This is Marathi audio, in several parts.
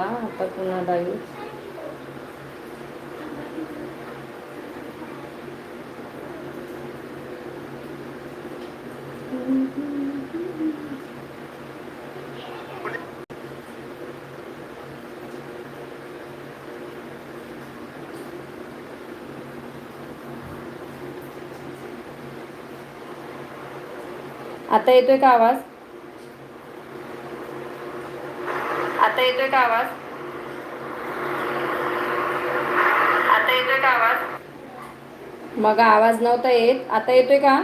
आता पुन्हा लाईव्ह आता येतोय का आवाज आता येतोय का आवाज? आता येतोय का आवाज? मग आवाज नव्हता येत. आता येतोय का?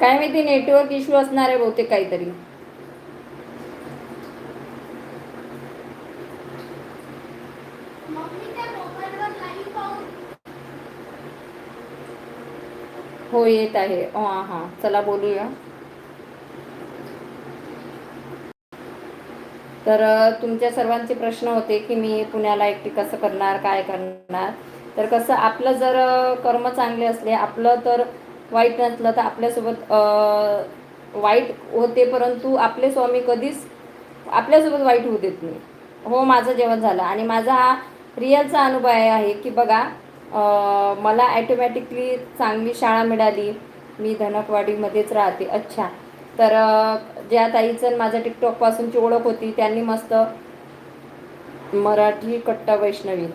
काय माहिती नेटवर्क इश्यू असणार आहे बहुतेक काहीतरी. हो येत आहे. हां हां. चला बोलूया. तर तुमच्या सर्वांचे प्रश्न होते की मी पुण्याला एकटी कसं करणार काय करणार? तर कसं आपलं जर कर्म चांगले असले आपलं तर वाईट नसलं तर आपल्यासोबत वाईट होते परंतु आपले स्वामी कधीच आपल्यासोबत वाईट होऊ देत नाही. हो माझं जेवण झालं आणि माझा हा रिअलचा अनुभव आहे की बघा मला ॲटोमॅटिकली चांगली शाळा मिळाली. मी धनकवाडीमध्येच राहते. अच्छा. तर ज्या ताईचं आणि माझ्या टिकटॉकपासूनची ओळख होती त्यांनी मस्त मराठी कट्टा वैष्णवी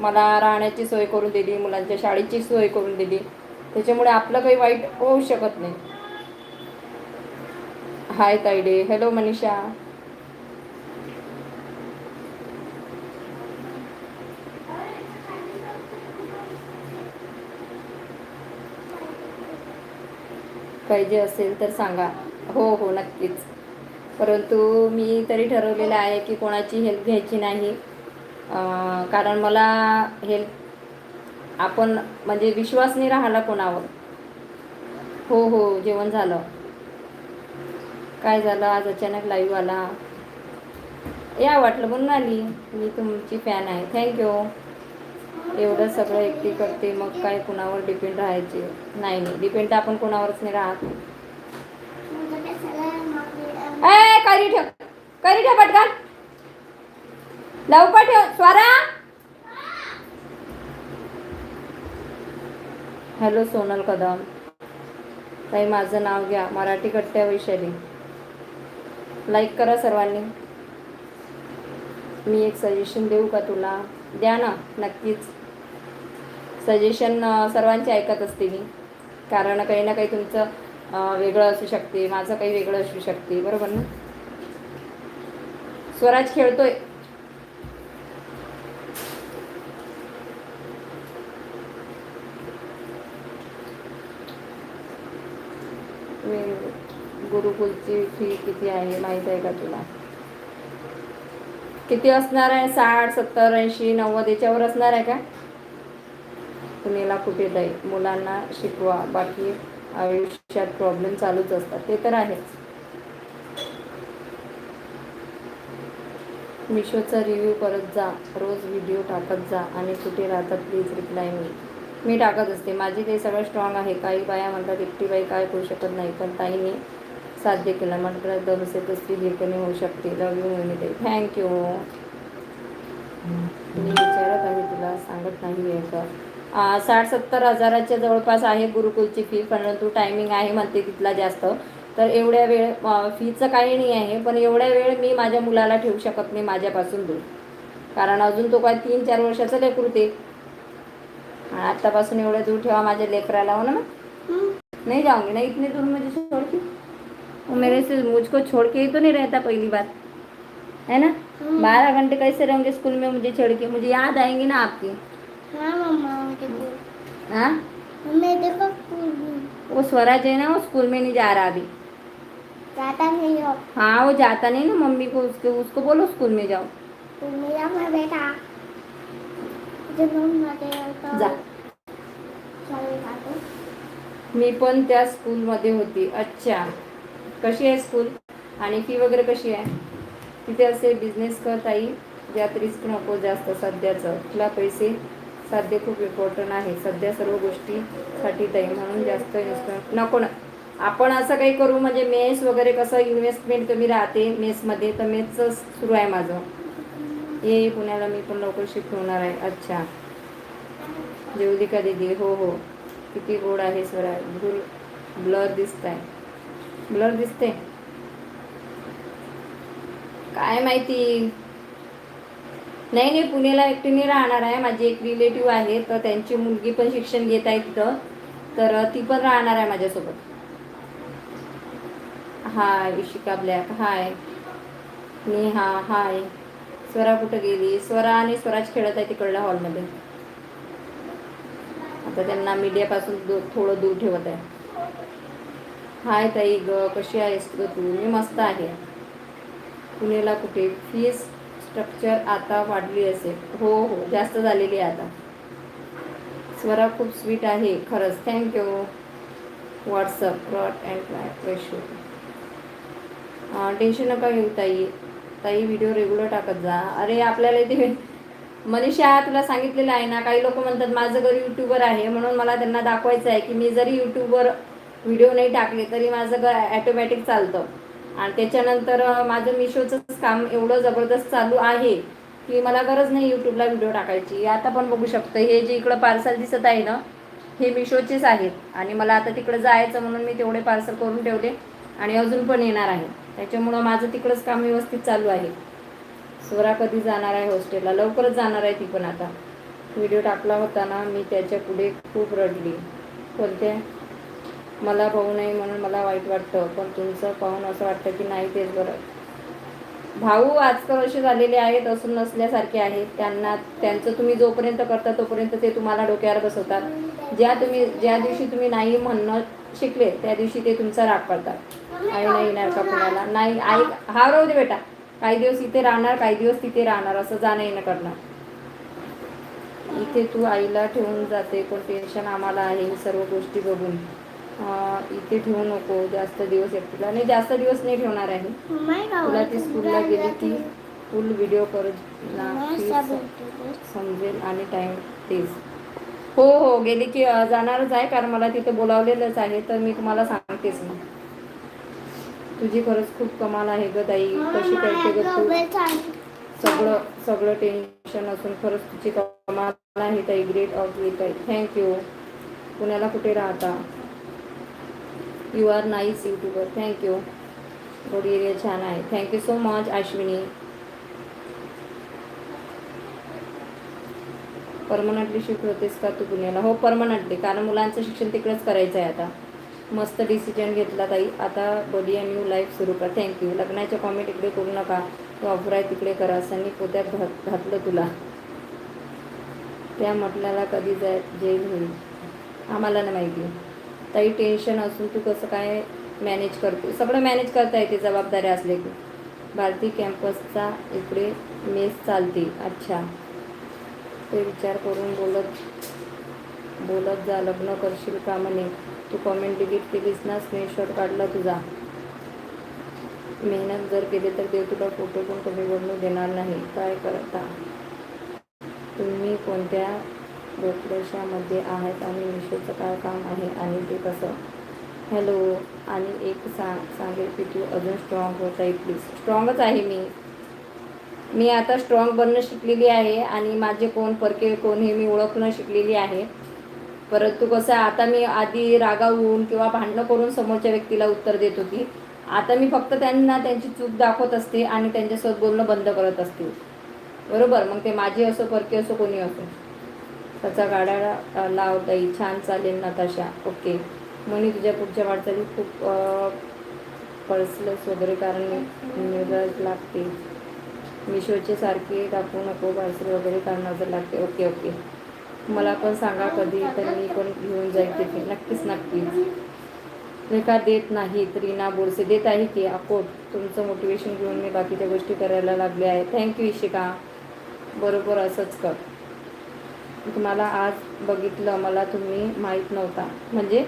मला राहण्याची सोय करून दिली मुलांच्या शाळेची सोय करून दिली. त्याच्यामुळे आपलं काही वाईट होऊ शकत नाही. हाय ताईडे हॅलो मनीषा. पाहिजे असेल तर सांगा. हो हो नक्कीच. परंतु मी तरी ठरवलेलं आहे की कोणाची हेल्प घ्यायची नाही. कारण मला हेल्प आपण म्हणजे विश्वास नाही राहिला कोणावर? हो हो जेवण झालं. काय झालं? आज अचानक लाईव्ह आला. या वाटलं म्हणून आली मी तुमची फॅन आहे. थँक्यू एवढं सगळं एकटी करते मग काय कुणावर डिपेंड राहायचे? नाही नाही डिपेंड तर आपण कोणावरच नाही राहत. करी ठेव करी ठेव पटकन. लवकर ठेव स्वरा. हॅलो सोनल कदम. ताई माझं नाव घ्या मराठी कट्ट्या वैशाली. लाईक करा सर्वांनी. मी एक सजेशन देऊ का तुला? द्या ना नक्कीच. सजेशन सर्वांचे ऐकत असते मी. कारण काही ना काही तुमचं वेगळं असू शकते माझं काही वेगळं असू शकते बरोबर ना? स्वराज खेळतोय. गुरुकुलची फी किती आहे माहीत आहे का तुला? किती असणार आहे? साठ सत्तर ऐंशी नव्वद याच्यावर असणार आहे का? पुण्याला कुठे जाईल? मुलांना शिकवा. बाकी आयुष्यात प्रॉब्लेम चालूच असतात. ते तर आहेच. मिशोचा रिव्ह्यू करत जा. रोज व्हिडिओ टाकत जा आणि कुठे राहतात प्लीज रिप्लाय मी मी टाकत असते. माझी ते सगळं स्ट्रॉंग आहे. काही बाया म्हणतात एकटी बाई काय करू शकत नाही. पण ताईने साध्य केलं. म्हटलं दम से तसली धीरपणे होऊ शकते. लव यू मिनिटे थँक्यू मी विचारत आहे तुला सांगत नाही आहे का? साठ सत्तर हजाराच्या जवळपास आहे गुरुकुलची फी परंतु टायमिंग आहे म्हणते तिथला जास्त. तर एवढ्या वेळ फीचं काही नाही आहे पण एवढ्या वेळ मी माझ्या मुलाला ठेवू शकत नाही माझ्यापासून दूर. कारण अजून तो काय तीन चार वर्षाचा लेकरू ते. आणि आत्तापासून एवढं दूर ठेवा माझ्या लेकराला हो ना नहीं जाऊंगी ना इतने दूर मुझे छोड़ के. वो मेरे से मुझको छोड़ के ही तो नहीं रहता पहली बात. है ना? बारह घंटे कैसे रहेंगे स्कूल में मुझे छोड़ के? मुझे याद आएंगी ना आपकी. हाँ हाँ? में. वो स्वराज है ना वो स्कूल में नहीं जा रहा अभी. जाता नहीं हो। हाँ वो जाता नहीं ना मम्मी को उसके उसको बोलो स्कूल में जाओ। बेटा जब मम्मा जा। मी पण त्या स्कूलमध्ये होती. अच्छा. कशी आहे स्कूल? आणि फी वगैरे कशी आहे? तिथे असे बिझनेस कर ताई. ज्यात रिस्क नको जास्त सध्याचं. तुला पैसे साध्य खूप इम्पॉर्टंट आहे सध्या सर्व गोष्टीसाठी ताई म्हणून जास्त इन्व्हेस्टमेंट नको ना. आपण असं काही करू म्हणजे मेस वगैरे कसं इन्व्हेस्टमेंट कमी राहते मेसमध्ये तर मेसचं सुरू आहे माझं. हे पुण्याला मी पण लवकर शिफ्ट होणार आहे. अच्छा. जेवली का दिदी हो हो. किती गोड आहे स्वरा भूल ब्लर दिसत आहे ब्लर दिसते? काय माहिती? नाही नाही पुण्याला एकटीने राहणार आहे. माझी एक रिलेटिव्ह आहे तर त्यांची मुलगी पण शिक्षण घेत आहे तिथं तर ती पण राहणार आहे माझ्यासोबत. Hi Ishika black hi Neha hi. Swara कुठं गेली? स्वरा आणि स्वराज खेळत आहे तिकडल्या हॉलमध्ये. आता त्यांना मीडियापासून दू थोडं दूर ठेवत आहे. हाय ताई ग कशी आहेस ग तू? मी मस्त आहे. पुण्याला कुठे? फीस स्ट्रक्चर आता वाढली असेल. हो हो जास्त झालेली आहे आता. स्वरा खूप स्वीट आहे खरंच. Thank you. What's up rot and ratio tension नका घेऊ ताई. ताई व्हिडिओ रेग्युलर टाकत जा. अरे आपल्याला इथे मनीषा तुला सांगितलेलं आहे ना काही लोक म्हणतात माझं घर यूट्यूबर आहे म्हणून मला त्यांना दाखवायचं आहे की मी जरी यूट्यूबवर व्हिडिओ नाही टाकले तरी माझं घर ॲटोमॅटिक चालतं. आणि त्याच्यानंतर माझं मिशोचंच काम एवढं जबरदस्त चालू आहे की मला गरज नाही यूट्यूबला व्हिडिओ टाकायची. आता पण बघू शकतो हे जे इकडं पार्सल दिसत आहे ना हे मिशोचेच आहेत. आणि मला आता तिकडं जायचं म्हणून मी तेवढे पार्सल करून ठेवले आणि अजून पण येणार आहे. त्याच्यामुळं माझं तिकडंच काम व्यवस्थित चालू आहे. स्वरा कधी जाणार आहे हॉस्टेलला लवकरच जाणार आहे ती पण आता. व्हिडिओ टाकला होता ना मी त्याच्या पुढे खूप रडली. बोलते मला भाऊ नाही म्हणून मला वाईट वाटतं पण तुमचं पाहून असं वाटतं की नाही तेच बरं. भाऊ आजकाल असे झालेले आहेत असून नसल्यासारखे आहेत. त्यांना त्यांचं तुम्ही जोपर्यंत करता तोपर्यंत ते तुम्हाला डोक्यावर बसवतात. ज्या तुम्ही ज्या दिवशी तुम्ही नाही म्हणणं शिकले त्या दिवशी ते तुमचा राग करतात. आई नाही येणार का पुण्याला? नाही आई हा राहू दे बेटा. काही दिवस इथे राहणार काही दिवस तिथे राहणार. असं जाणं येणं करणार. इथे तू आईला ठेवून जाते. पण टेन्शन आम्हाला आहे सर्व गोष्टी बघून. इथे ठेवू नको. जास्त दिवस एकटीला नाही जास्त दिवस नाही ठेवणार आहे. तुला ती स्कूलला गेली की फुल व्हिडिओ कर ना please समजेल आणि टाईम तेच. हो हो. गेली की जाणारच आहे कारण मला तिथे बोलावलेलंच आहे. तर मी तुम्हाला सांगतेच ना तुझी खरंच खूप कमाल आहे ग ताई. कशी करते ग तू? सगळं सगळं टेन्शन असून खरंच तुझी कमाल आहे ताई. ग्रेट ऑफ ग्रेट ताई थँक्यू पुण्याला कुठे राहता? You are nice YouTuber thank you road area छान आहे. Thank you so much Ashwini permanently shift होतेस का तू पुण्याला? हो परमनंटली कारण मुलांचं शिक्षण तिकडेच करायचं आहे आता. मस्त डिसिजन घेतला ताई. आता बडी न्यू लाईफ सुरू कर. थँक्यू लग्नाच्या कॉमेंट इकडे करू नका. तो ऑफर आहे तिकडे करा. सनी पोत्यात घात घातलं तुला. त्या म्हटल्याला कधी जाय जेल होईल. आम्हाला नाही माहिती. ताई टेन्शन असून तू कसं काय मॅनेज करते सगळं मॅनेज करता येते. जबाबदाऱ्या असले की. भारती कॅम्पसचा इकडे मेस चालते. अच्छा. ते विचार करून बोलत बोलत जा लग्न करशील का म्हणे? तू कॉमेंट डिलीट केलीस ना स्क्रीनशॉट काढला तुझा. मेहनत जर केली तर देव तुला फोटो पण कमी बनवू देणार नाही. काय करता? तुम्ही कोणत्या गोत्रशामध्ये आहात आणि मिशोचं काय काम आहे आणि ते कसं? हॅलो आणि एक सांग सांगेल की तू अजून स्ट्रॉंग होत आहे प्लीज स्ट्रॉंगच आहे मी. मी आता स्ट्रॉंग बनणं शिकलेली आहे आणि माझे कोण परके कोण हे मी ओळखणं शिकलेली आहे. परंतु कसं आहे, आता मी आधी रागावून किंवा भांडणं करून समोरच्या व्यक्तीला उत्तर देत होती. आता मी फक्त त्यांना त्यांची चूक दाखवत असते आणि त्यांच्यासोबत बोलणं बंद करत असते. बरोबर? मग ते माझे असो परके असो कोणी असो. त्याचा गाड्या लावताई छान चालेल नताशा. ओके. म्हणे तुझ्या पुढच्या वाटचाली खूप पळसलस वगैरे कारण लागते. मिशोचे सारखे टाकू नको पार्सल वगैरे कारण नजर लागते. Okay okay. मला पण सांगा कधी तर मी पण घेऊन जाईल तिथे. नक्कीच नक्कीच. रेखा देत नाही रीना बोरसे देत आहे की अकोट तुमचं मोटिवेशन घेऊन मी बाकीच्या गोष्टी करायला लागले आहे. Thank you Ishika. बरोबर असंच कर. तुम्हाला आज बघितलं मला तुम्ही माहीत नव्हता. म्हणजे?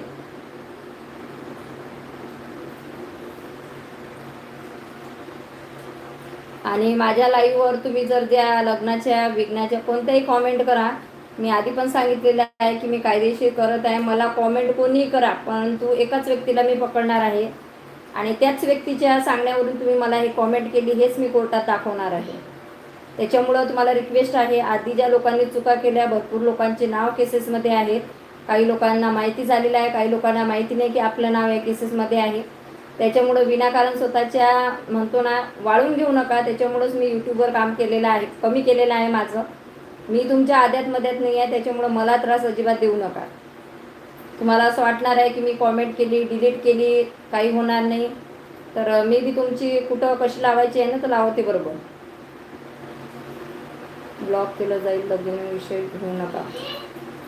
आणि माझ्या लाईव्हवर तुम्ही जर त्या लग्नाच्या विघ्नाच्या कोणत्याही कॉमेंट करा मी आधी पण सांगितलेलं आहे की मी कायदेशीर करत आहे. मला कॉमेंट कोणीही करा परंतु एकाच व्यक्तीला मी पकडणार आहे. आणि त्याच व्यक्तीच्या सांगण्यावरून तुम्ही मला हे कॉमेंट केली हेच मी कोर्टात दाखवणार आहे. त्याच्यामुळं तुम्हाला रिक्वेस्ट आहे आधी ज्या लोकांनी चुका केल्या भरपूर लोकांचे नाव केसेसमध्ये आहेत. काही लोकांना माहिती झालेलं आहे काही लोकांना माहिती नाही की आपलं नाव या केसेसमध्ये आहे. त्याच्यामुळं विनाकारण स्वतःच्या म्हणतो ना वाळून घेऊ नका. त्याच्यामुळंच मी यूट्यूबवर काम केलेलं आहे कमी केलेलं आहे माझं. मी तुमच्या आद्यात मध्यात नाही आहे त्याच्यामुळं मला त्रास अजिबात देऊ नका. तुम्हाला असं वाटणार आहे की मी कॉमेंट केली डिलीट केली काही होणार नाही. तर मी बी तुमची कुठं कशी लावायची आहे ना तर लावते बरोबर. ब्लॉक केलं जाईल लगीन विषय घेऊ नका.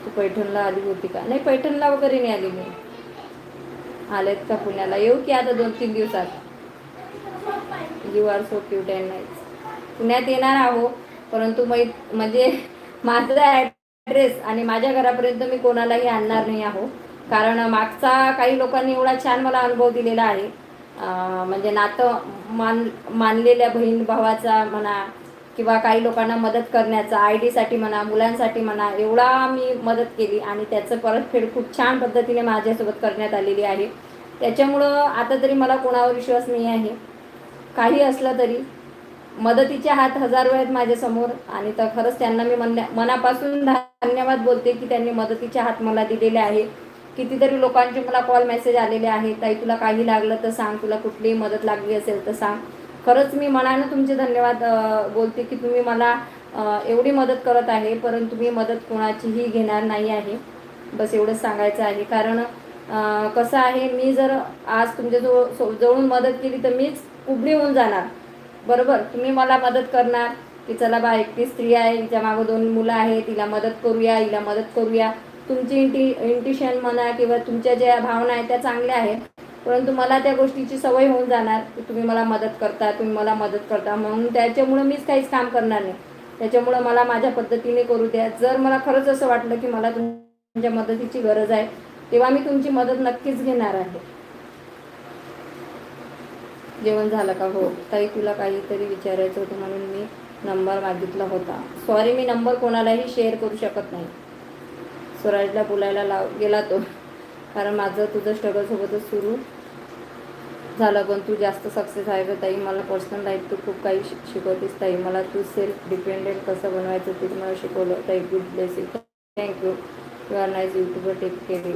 तू पैठणला आली होती का? नाही पैठणला वगैरे नाही आली मी. आलेत का पुण्याला? येऊ की आता दोन तीन दिवसात. You are so cute and nice पुण्यात येणार आहो. परंतु मै म्हणजे माझा ॲड्रेस आणि माझ्या घरापर्यंत मी कोणालाही आणणार नाही आहो. कारण मागचा काही लोकांनी एवढा छान मला अनुभव दिलेला आहे. म्हणजे नातं मान मानलेल्या बहीण भावाचा म्हणा किंवा काही लोकांना मदत करण्याचा आय डीसाठी म्हणा मुलांसाठी म्हणा एवढा मी मदत केली आणि त्याचं परतफेड खूप छान पद्धतीने माझ्यासोबत करण्यात आलेली आहे. त्याच्यामुळं आता तरी मला कोणावर विश्वास नाही आहे. काही असलं तरी मदतीचे हात हजार आहेत माझ्यासमोर आणि तर खरंच त्यांना मी मन मनापासून धन्यवाद बोलते की त्यांनी मदतीचे हात मला दिलेले आहे कितीतरी लोकांचे मला कॉल मेसेज आलेले आहेत. ताई तुला काही लागलं तर सांग. तुला कुठलीही मदत लागली असेल तर सांग. खरंच मी मनानं तुमचे धन्यवाद बोलते की तुम्ही मला एवढी मदत करत आहे परंतु मी मदत कोणाचीही घेणार नाही आहे. बस एवढंच सांगायचं आहे. कारण कसं आहे मी जर आज तुमच्या जवळ सो- जवळून मदत केली तर मीच उभरी होऊन जाणार. बरोबर तुम्ही मला मदत करणार. की चला बा एकटी स्त्री आहे हिच्या मागं दोन मुलं आहेत तिला मदत करूया हिला मदत करूया. तुमची इंटी इंटिशन म्हणा किंवा तुमच्या ज्या भावना आहेत त्या चांगल्या आहेत. परंतु मला त्या गोष्टीची सवय होऊन जाणार की तुम्ही मला मदत करता तुम्ही मला मदत करता. म्हणून त्याच्यामुळं मीच काहीच काम करणार नाही. त्याच्यामुळं मला माझ्या पद्धतीने करू द्या. जर मला खरंच असं वाटलं की मला तुमच्या मदतीची गरज आहे तेव्हा मी तुमची मदत नक्कीच घेणार आहे. जेवण झालं का? हो. ताई तुला काहीतरी विचारायचं होतं म्हणून मी नंबर मागितला होता. सॉरी मी नंबर कोणालाही शेअर करू शकत नाही. स्वराजला बोलायला लाव गेला तो. कारण माझं तुझं स्ट्रगलसोबतच सुरू झालं. पण तू जास्त सक्सेस आहे गं ताई. मला पर्सनल लाईफ तू खूप काही शिक शिकवतेस ताई. मला तू सेल्फ डिपेंडेंट कसं बनवायचं ते मला शिकवलं. ताई good blessing thank you you are nice YouTuber take care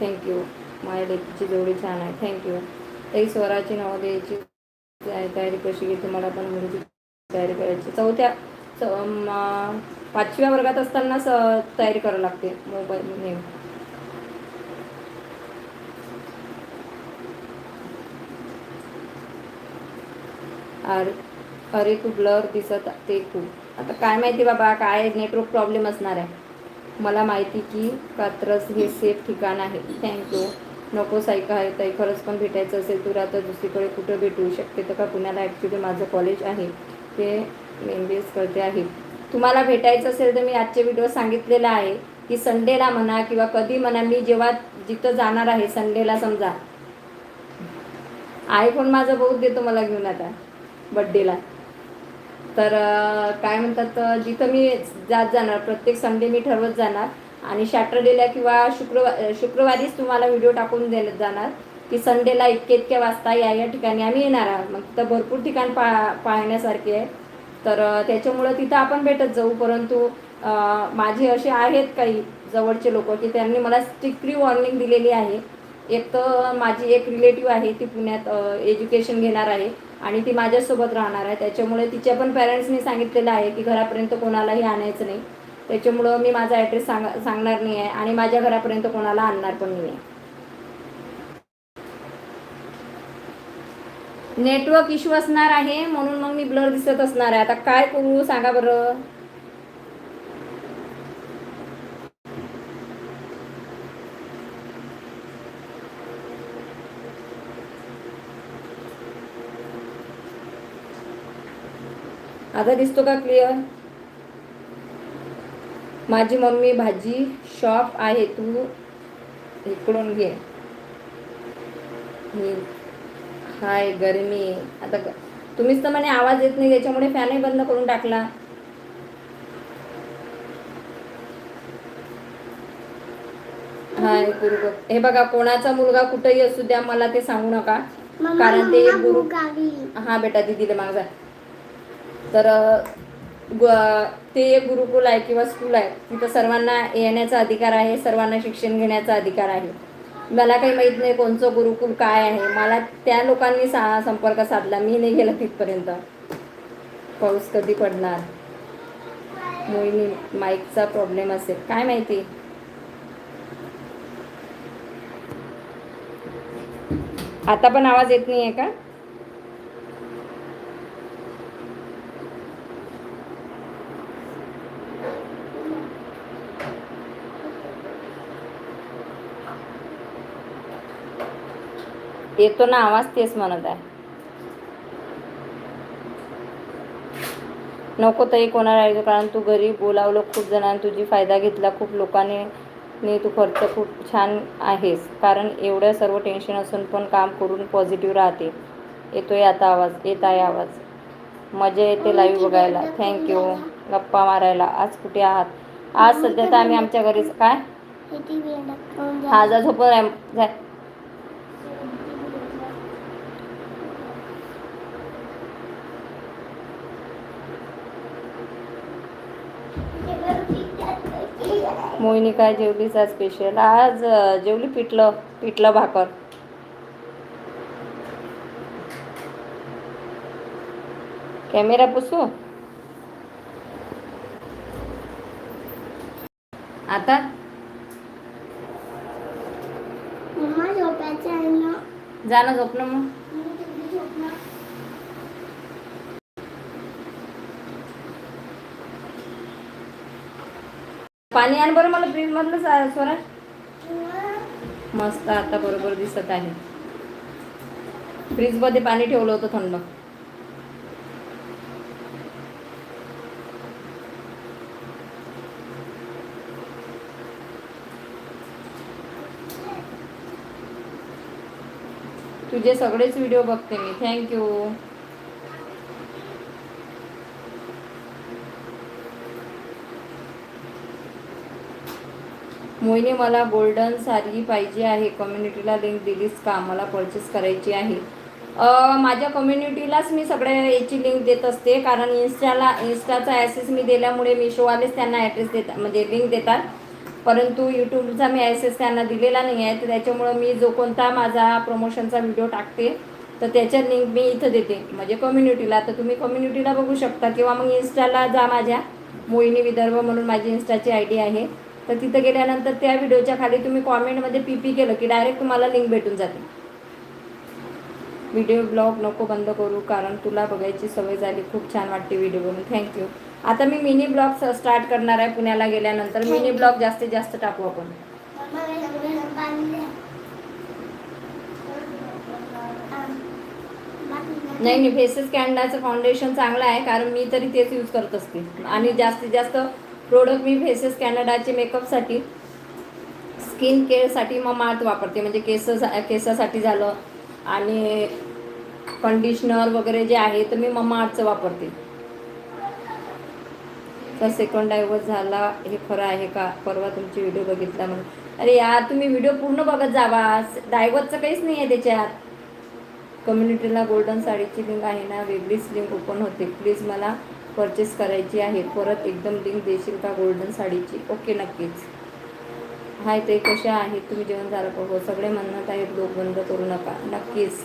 thank you माझ्या लेकीची जोडी छान आहे. थँक्यू ताई स्वराची नावं द्यायची. तयारी कशी घेते मला पण मुलीची तयारी करायची. चौथ्या पाचव्या वर्गात असताना तयारी करावी लागते. मोबाईल अरे अरे तू ब्लर दिसत ते खूप. आता काय माहिती बाबा काय नेटवर्क प्रॉब्लेम असणार आहे. मला माहिती की कात्रस हे सेफ ठिकाण आहे. थँक्यू नकोस ऐका आहे ताई खरंच पण भेटायचं असेल तुला तर दुसरीकडे कुठं भेटू शकते? तर का पुण्याला ॲक्च्युली माझं कॉलेज आहे ते एम बी एस करते आहे. तुम्हाला भेटायचं असेल तर मी आजच्या व्हिडिओ सांगितलेला आहे की संडेला म्हणा किंवा कधी म्हणा मी जेव्हा जिथं जाणार आहे संडेला समजा आयफोन माझा बहुत देतो मला घेऊन आता बड्डेला तर काय म्हणतात जिथं मी जात जाणार प्रत्येक संडे मी ठरवत जाणार. आणि सॅटर्डेला किंवा शुक्रवार शुक्रवारीच तुम्हाला व्हिडिओ टाकून देत जाणार की संडेला इतके इतक्या वाजता या या ठिकाणी आम्ही येणार आहोत. मग तिथं भरपूर ठिकाण पा पाहण्यासारखे आहे तर त्याच्यामुळं तिथं आपण भेटत जाऊ. परंतु माझे असे आहेत काही जवळचे लोक की त्यांनी मला स्ट्रिक्टली वॉर्निंग दिलेली आहे. एक तर माझी एक रिलेटिव्ह आहे ती पुण्यात एज्युकेशन घेणार आहे आणि ती माझ्यासोबत राहणार आहे. त्याच्यामुळे तिच्या पण पेरेंट्सनी सांगितलेलं आहे की घरापर्यंत कोणालाही आणायचं नाही. त्याच्यामुळं मी माझा ॲड्रेस सांग सांगणार नाही आहे आणि माझ्या घरापर्यंत कोणाला आणणार पण नाही आहे नेटवर्क इश्यू असणार आहे म्हणून मग मी ब्लर दिसत असणार आहे. आता काय करू सांगा बरं. आता दिसतो का क्लिअर माझी मम्मी भाजी शॉप आहे तू इकडून घे. ही हाय गरमी. आता तुम्हीच तर म्हणे आवाज येत नाही त्याच्यामुळे फॅनही बंद करून टाकला. हाय गुरुकुल हे बघा कोणाचा मुलगा कुठेही असू द्या मला ते सांगू नका. कारण ते गुरु हा बेटा दिदीला जा. तर ग- ते एक गुरुकुल आहे किंवा स्कूल आहे तिथं सर्वांना येण्याचा अधिकार आहे सर्वांना शिक्षण घेण्याचा अधिकार आहे. मला काही माहीत नाही कोणचं गुरुकुल काय आहे. मला त्या लोकांनी सा संपर्क साधला. मी नाही गेला तिथपर्यंत. पाऊस कधी पडणार? मोहिनी माईकचा प्रॉब्लेम असेल. काय माहिती? आता पण आवाज येत नाही आहे का? येतो ना आवाज तेच म्हणत आहे. नको तरी कोणाला राहायचं कारण तू घरी बोलावलं खूप जणांनी तुझी फायदा घेतला खूप लोकांनी नी तू खर्च खूप छान आहेस. कारण एवढं सर्व टेन्शन असून पण काम करून पॉझिटिव्ह राहते. येतोय आता आवाज येत आहे आवाज. मजा येते लाईव्ह बघायला. थँक्यू गप्पा मारायला. आज कुठे आहात? आज सध्या तर आम्ही आमच्या घरीच काय? हा जा झोपून जाय मोहिनी काय जेवलीच स्पेशल आज जेवली पिठलं पिठलं भाकर. कॅमेरा पुसू? आता? मम्मा झोपायचं आहे ना? जा ना झोप ना मग? पाणी आण बरं मला फ्रीज मधलं स्वराज. मस्त आता बरोबर दिसत आहे. फ्रीजमध्ये पाणी ठेवलं होतं थंड. तुझे सगळेच व्हिडिओ बघते मी. थँक्यू मोहिनी मला गोल्डन साडी पाहिजे आहे. कम्युनिटीला लिंक दिलीस का? मला परचेस करायची आहे. माझ्या कम्युनिटीलाच मी सगळ्या याची लिंक देत असते. कारण इन्स्टाला इन्स्टाचा ॲसेस मी दिल्यामुळे मिशोवालेच त्यांना ॲड्रेस देतात म्हणजे लिंक देतात. परंतु यूट्यूबचा मी ॲसेस त्यांना दिलेला नाही आहे. तर त्याच्यामुळं मी जो कोणता माझा प्रमोशनचा व्हिडिओ टाकते तर त्याच्या लिंक मी इथं देते. म्हणजे कम्युनिटीला तर तुम्ही कम्युनिटीला बघू शकता. किंवा मग इन्स्टाला जा माझ्या. मोहिनी विदर्भ म्हणून माझी इन्स्टाची आय डी आहे. तर तिथं गेल्यानंतर त्या व्हिडिओच्या खाली तुम्ही कॉमेंटमध्ये पी पी केलं की डायरेक्ट तुम्हाला लिंक भेटून जाते व्हिडिओ ब्लॉग नको बंद करू कारण तुला बघायची सवय झाली. खूप छान वाटते व्हिडिओ बघून थँक्यू आता मी मिनी ब्लॉग स्टार्ट करणार आहे पुण्याला गेल्यानंतर. मिनी ब्लॉग जास्तीत जास्त टाकू आपण. नाही नाही फेसेस कॅनडाचं फाउंडेशन चांगलं आहे कारण मी तरी तेच यूज करत असते. आणि जास्तीत जास्त प्रोडक्ट मी फेसेस कॅनडाचे मेकअपसाठी स्किन केअरसाठी मग मार्थ वापरते. म्हणजे केस केसासाठी झालं आणि कंडिशनर वगैरे जे आहे तर मी मम्मा वापरते. तर सेकंड डायव्हर्स झाला. हे खरं आहे का? परवा तुमची व्हिडिओ बघितला म्हणून. अरे यार तुम्ही व्हिडिओ पूर्ण बघत जावा. डायव्हर्सचं काहीच नाही आहे त्याच्यात कम्युनिटीला गोल्डन साडीची लिंक आहे ना? वेगळीच लिंक ओपन होते. प्लीज मला परचेस करायची आहे. परत एकदम लिंक देशील का गोल्डन साडीची? ओके नक्कीच. हाय ते कशा आहेत? तुम्ही जेवण झालं का हो सगळे म्हणत आहेत लोक बंद करू नका. नक्कीच.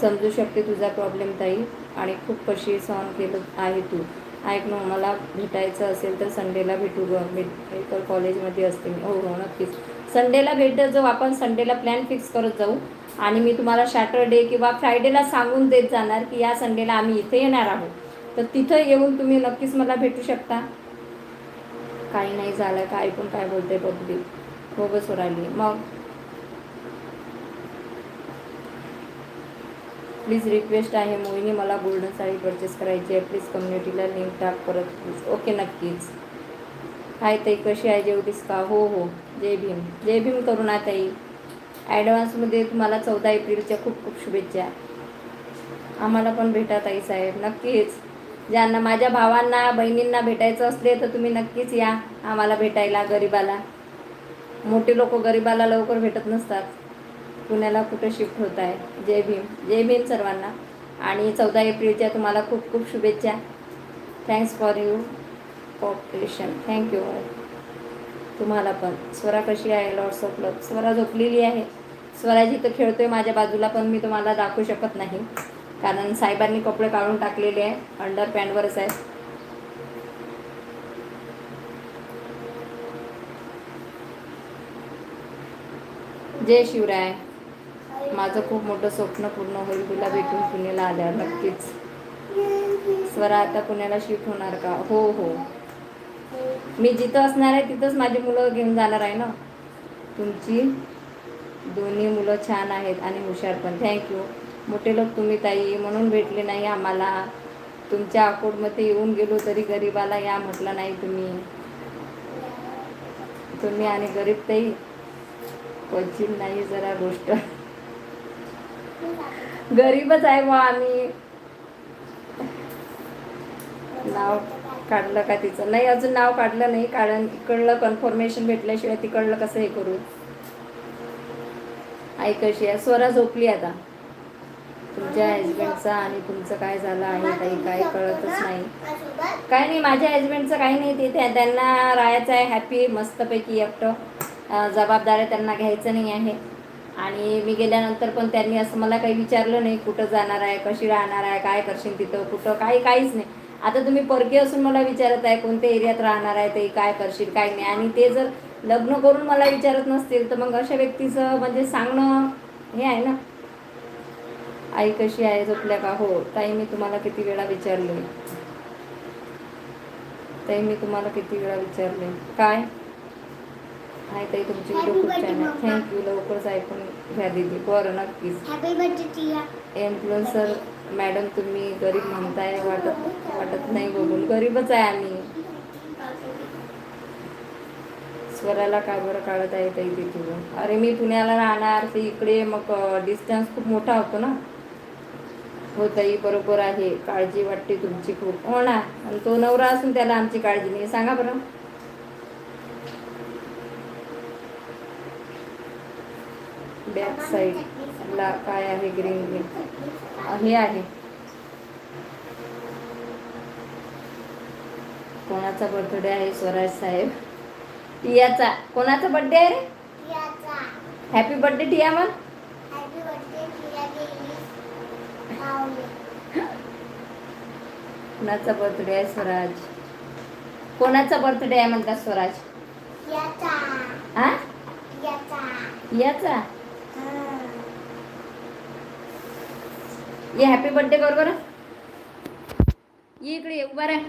समजू शकते तुझा प्रॉब्लेम ताई. आणि खूप कशी सहन केलं आहे तू. ऐक ना मला भेटायचं असेल तर संडेला भेटू ग. तर कॉलेजमध्ये असते मी. हो हो नक्कीच. संडेला भेटत जाऊ. आपण संडेला प्लॅन फिक्स करत जाऊ. आणि मी तुम्हाला सॅटरडे किंवा फ्रायडेला सांगून देत जाणार की या संडेला आम्ही इथे येणार आहोत. तर तिथं येऊन तुम्ही नक्कीच मला भेटू शकता. काही नाही झालं काय पण काय बोलते पब्लिक हो बस राहिली मग? प्लीज रिक्वेस्ट आहे मोहिनी मला गोल्डन साडी परचेस करायची आहे. प्लीज कम्युनिटीला लिंक टाक परत. प्लीज ओके नक्कीच. हाय ताई कशी आहे जेवढीस का हो हो. जय भीम. जय भीम करुणा ताई. ॲडव्हान्समध्ये तुम्हाला चौदा एप्रिलच्या खूप खूप शुभेच्छा. आम्हाला पण भेटा ताई साहेब. नक्कीच. ज्यांना माझ्या भावांना बहिणींना भेटायचं असले तर तुम्ही नक्कीच या आम्हाला भेटायला गरिबाला. मोठे लोक गरिबाला लवकर भेटत नसतात. पुण्याला कुठं शिफ्ट होत आहे? जय भीम. जय भीम सर्वांना. आणि चौदा एप्रिलच्या तुम्हाला खूप खूप शुभेच्छा. Thanks for you cooperation thank you तुम्हाला पण. स्वरा कशी आहे? लॉर्ड्स ऑफ लव स्वरा झोपलेली आहे. स्वराजी तर खेळतोय माझ्या बाजूला पण मी तुम्हाला दाखवू शकत नाही. कारण साहेबांनी कपडे काढून टाकलेले आहे. अंडर पॅन्टवरच आहे. जय शिवराय. माझं खूप मोठं स्वप्न पूर्ण होईल. तुला भेटून पुण्याला आल्यावर नक्कीच. स्वरा आता पुण्याला शिफ्ट होणार का? हो हो. मी जिथं असणार आहे तिथंच माझी मुलं घेऊन जाणार आहे ना? तुमची दोन्ही मुलं छान आहेत आणि हुशार पण. थँक्यू मोठे लोक तुम्ही ताई म्हणून भेटले नाही आम्हाला. तुमच्या अकोटमध्ये येऊन गेलो तरी गरीबाला या म्हटलं नाही तुम्ही. तुम्ही आणि गरीब ताई क्वचित नाही जरा गोष्ट. गरीबच आहे बा आम्ही. नाव काढलं का तिचं? नाही अजून नाव काढलं नाही कारण इकडलं कन्फर्मेशन भेटल्याशिवाय तिकडलं कसं हे करू? ऐकशी आहे? स्वरा झोपली आता. तुमच्या हजबंडचा आणि तुमचं काय झालं आहे काही काय कळतच नाही. काय नाही माझ्या हजबंडचं काही नाही ते त्या- त्यांना राहायचं आहे हॅपी मस्तपैकी एकटं. जबाबदाऱ्या त्यांना घ्यायचं नाही आहे. आणि मी गेल्यानंतर पण त्यांनी असं मला काही विचारलं नाही कुठं जाणार आहे कशी राहणार आहे काय करशील तिथं कुठं काही काहीच नाही. आता तुम्ही परकी असून मला विचारत आहे कोणत्या एरियात राहणार आहे ते काय करशील काय नाही. आणि ते जर लग्न करून मला विचारत नसतील तर मग अशा व्यक्तीचं म्हणजे सांगणं हे आहे ना. आई कशी आहे झोपल्या का? हो ताई मी तुम्हाला किती वेळा विचारले ताई मी तुम्हाला किती वेळा विचारले काय? हाय ताई तुमची व्हिडिओ खूप छान आहे. थँक्यू लवकरच ऐकून घ्या दिदी. बरं नक्कीच. इन्फ्लुएन्सर मॅडम तुम्ही गरीब म्हणताय वाटत वाटत नाही बघून. गरीबच आहे आम्ही. स्वराला काय बरं काढत आहे ताई तिथून? अरे मी पुण्याला राहणार ते इकडे मग डिस्टन्स खूप मोठा होतो ना. हो ताई बरोबर आहे. काळजी वाटते तुमची खूप. हो ना? आणि तो नवरा असून त्याला आमची काळजी नाही. सांगा बरं. बॅक साईडला काय आहे ग्रीन ग्रीन हे आहे. कोणाचा बर्थडे आहे स्वराज साहेब? टियाचा. कोणाचा बर्थडे आहे रे? हॅपी बर्थडे टिया मग हॅपी बर्थडे टिया गेली पावले कोणाचा बर्थडे आहे स्वराज? कोणाचा बर्थडे आहे म्हणतात स्वराज? हा? हां ये हॅपी बर्थडे कर बरं. ये इकडे उभा राह.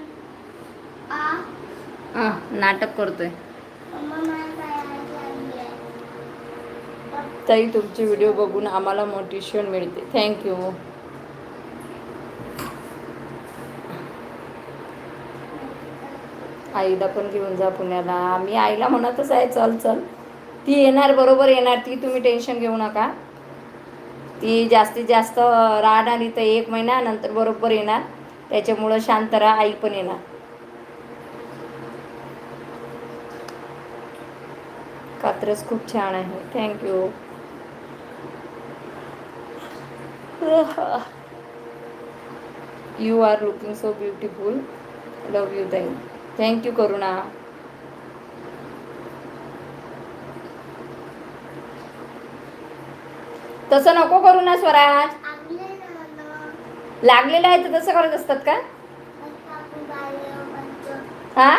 हा नाटक करतोय. ताई तुमचे व्हिडिओ बघून आम्हाला मोटिवेशन मिळते. थँक्यू आईला पण घेऊन जा पुण्याला. मी आईला म्हणतच आहे चल चल. ती येणार बरोबर येणार. ती तुम्ही टेन्शन घेऊ नका. ती जास्तीत जास्त राहणार इथं एक महिना नंतर बरोबर येणार. त्याच्यामुळं शांत राहा आई पण येणार. कात्रच खूप छान आहे. Thank you you are looking so beautiful love you ताई. थँक्यू करुणा तसं नको करू ना स्वराज. लागलेलं आहे तर तसं करत असतात का? हा?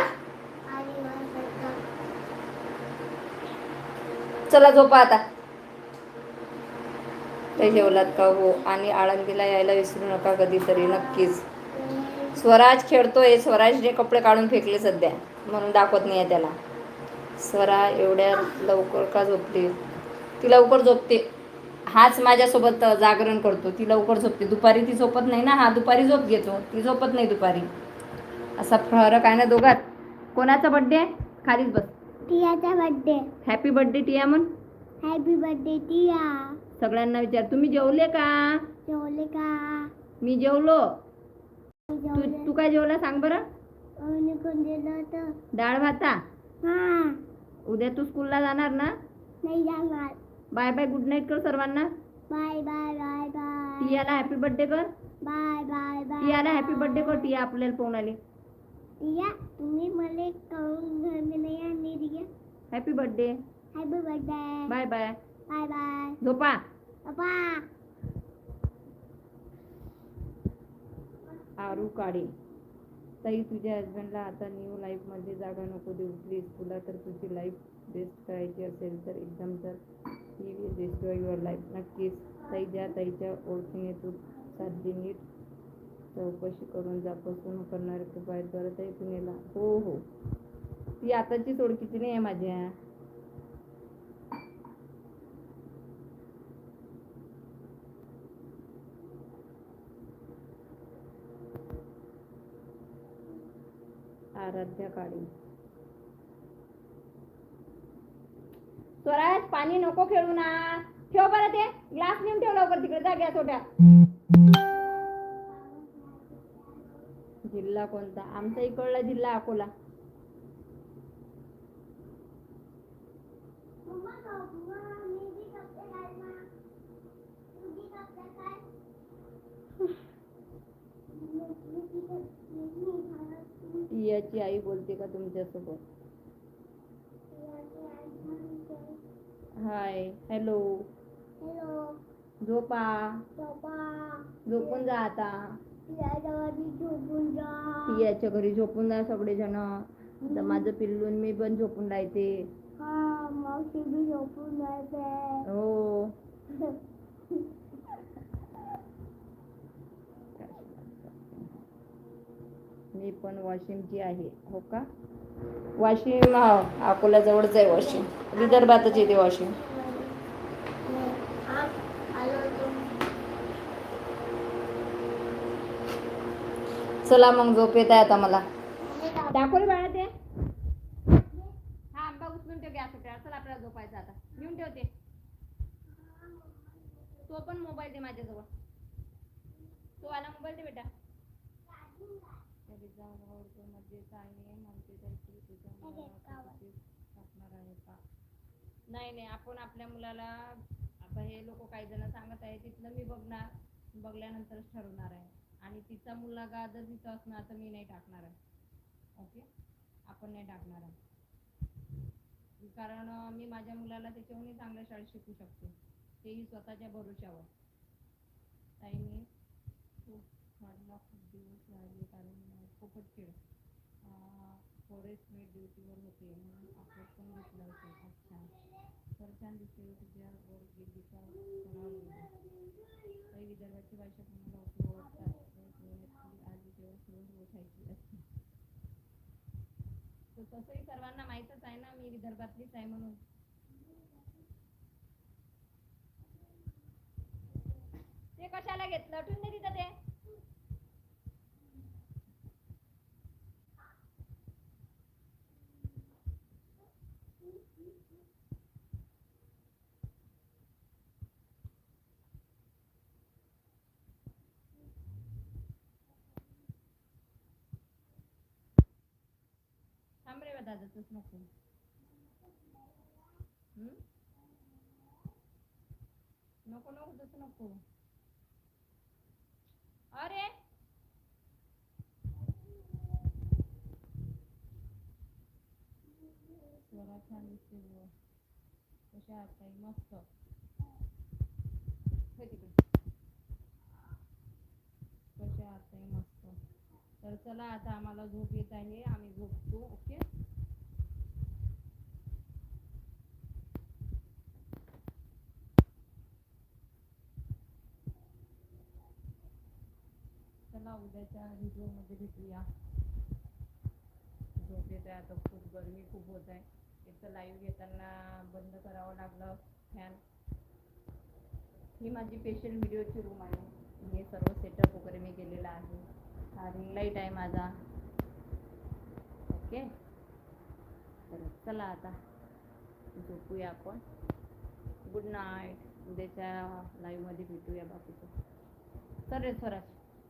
चला झोपा आता. ते जेवलात का हो? आणि आळंदीला यायला विसरू नका कधीतरी नक्कीच. स्वराज खेळतोय स्वराजने कपडे काढून फेकले सध्या. म्हणून दाखवत नाही आहे त्याला. स्वरा एवढ्या लवकर का झोपली? ती लवकर झोपते. हाच माझ्यासोबत जागरण करतो. ती लवकर झोपते. दुपारी ती झोपत नाही ना? हा दुपारी झोप घेतो. ती झोपत नाही दुपारी. असा फरक आहे ना दोघात? कोणाचा बड्डे आहे? खालीच बस. टियाचा बर्थडे हॅपी बर्थडे टिया म्हण. Happy birthday Tia. सगळ्यांना विचार. तुम्ही जेवले का? जेवले का? मी जेवलो. तू तू काय जेवला सांग बरं? डाळ भाता? हा. उद्या तू स्कूलला जाणार ना? नाही जाणार. बाय बाय गुड नाईट कर सर्वांना. Bye bye bye bye. Patiala happy birthday कर. Bye bye bye. Patiala happy birthday कर टिया आपल्याला पाहून आली टिया तुम्ही मला करून घरी नाही आणली Tiya happy birthday happy birthday bye bye bye bye झोपा. पप्पा आरू काळे ताई तुझ्या हजबंडला आता न्यू लाईफमध्ये जागा नको देऊ. प्लीज तुला तर तुझी लाईफ बेस्ट करायची असेल तर एकदम तर he will destroy your life नक्कीच ताई ज्या ताईच्या ओळखीने तू साधी नीट चौकशी करून जा. फसवणूक करणारे खूप आहेत. बरं ताई पुणेला हो हो. ती आताचीच ओळखीची नाही आहे माझ्या आराध्या स्वराज पाणी नको खेळू ना. ठेव बरं ते. ग्लास नेऊन ठेव लवकर तिकडे. जा गॅस छोट्या जिल्हा कोणता? आमचा इकडला जिल्हा अकोला. टियाची आई बोलते का तुमच्यासोबत? Hi hello. हॅलो. झोपा. झोपून जा आता. याच्यावरती झोपून जा. टियाच्या घरी झोपून जा सगळेजण. आता माझं पिल्लून मी पण झोपून राहते. हा मग तुम्ही झोपून जायचंय हो मी पण वाशिमची आहे. हो का? वाशिम हा अकोला जवळच आहे वाशिम. विदर्भातच येते वाशिम. चला मग झोप येत आहे आता मला. दाखवले बाळा ते. हा आंबा उचलून ठेव गॅस होत्या चल आपल्याला झोपायचं आता. घेऊन ठेवते. तो पण मोबाईल दे माझ्याजवळ. तो आला मोबाईल दे बेटा. मध्ये चालणे म्हणते त्याची तुझ्या टाकणार आहे का नाही नाही आपण आपल्या मुलाला आता हे लोक काही जण सांगत आहे तिथलं मी बघणार बघल्यानंतरच ठरवणार आहे. आणि तिचा मुलगा जर तिथं असणार तर मी नाही टाकणार आहे. ओके? आपण नाही टाकणार आहे. कारण मी माझ्या मुलाला त्याच्याहूनही चांगल्या शाळेत शिकू शकते. तेही स्वतःच्या भरोशावर ताई मी खूप वाढला खूप दिवस राहिले कारण पोपटखेड फॉरेस्ट मेड ड्युटीवर होते म्हणून आपण पण घेतलं होतं. अच्छा. तर छान दिसते तुझ्यावर गेली का कोणावर गेली काही विदर्भाची भाषा कोणाला उपयोग ओळखतात. पुण्यातली तेव्हा सुरू ओळखायची असते. तर तसंही सर्वांना माहीतच आहे ना मी विदर्भातलीच आहे म्हणून. ते कशाला घेतलं? ठेवून दे तिथं नको. नको नको तस नको. अरे! जरा छान दिसते कशा आहात ताई? मस्त. कशा आहात ताई? मस्त. तर चला आता आम्हाला झोप येत आहे. आम्ही झोपतो ओके? चला उद्याच्या व्हिडिओमध्ये भेटूया. झोप येत आहे आता खूप गरमी खूप होत आहे. इथं लाईव्ह घेताना बंद करावं लागलं फॅन ही माझी स्पेशल व्हिडिओची रूम आहे. हे सर्व सेटअप वगैरे मी केलेलं आहे. हा रिंग लाइट आहे माझा. ओके तर चला आता. झोपूया आपण. गुड नाईट उद्याच्या लाईव्हमध्ये भेटूया बाकीचं. चल रे स्वराज.